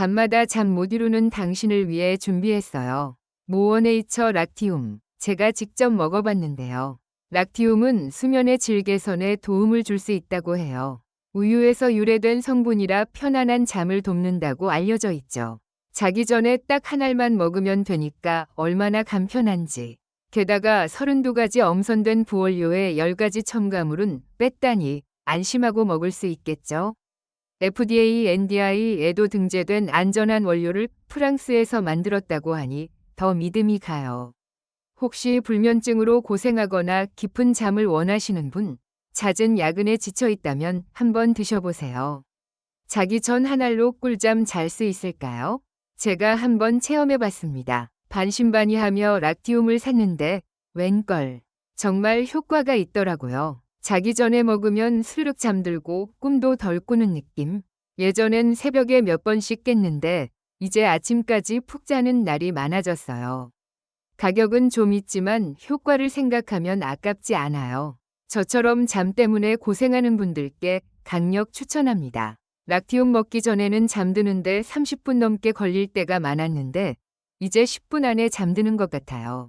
밤마다 잠 못 이루는 당신을 위해 준비했어요. 모어네이처 락티움. 제가 직접 먹어봤는데요. 락티움은 수면의 질 개선에 도움을 줄 수 있다고 해요. 우유에서 유래된 성분이라 편안한 잠을 돕는다고 알려져 있죠. 자기 전에 딱 한 알만 먹으면 되니까 얼마나 간편한지. 게다가 32가지 엄선된 부원료에 10가지 첨가물은 뺐다니 안심하고 먹을 수 있겠죠. FDA, NDI에도 등재된 안전한 원료를 프랑스에서 만들었다고 하니 더 믿음이 가요. 혹시 불면증으로 고생하거나 깊은 잠을 원하시는 분, 잦은 야근에 지쳐 있다면 한번 드셔보세요. 자기 전 한 알로 꿀잠 잘 수 있을까요? 제가 한번 체험해 봤습니다. 반신반의하며 락티움을 샀는데 웬걸 정말 효과가 있더라고요. 자기 전에 먹으면 스르륵 잠들고 꿈도 덜 꾸는 느낌. 예전엔 새벽에 몇 번씩 깼는데 이제 아침까지 푹 자는 날이 많아졌어요. 가격은 좀 있지만 효과를 생각하면 아깝지 않아요. 저처럼 잠 때문에 고생하는 분들께 강력 추천합니다. 락티움 먹기 전에는 잠드는데 30분 넘게 걸릴 때가 많았는데 이제 10분 안에 잠드는 것 같아요.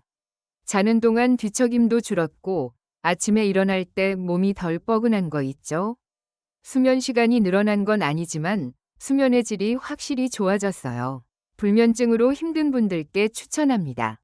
자는 동안 뒤척임도 줄었고 아침에 일어날 때 몸이 덜 뻐근한 거 있죠? 수면 시간이 늘어난 건 아니지만 수면의 질이 확실히 좋아졌어요. 불면증으로 힘든 분들께 추천합니다.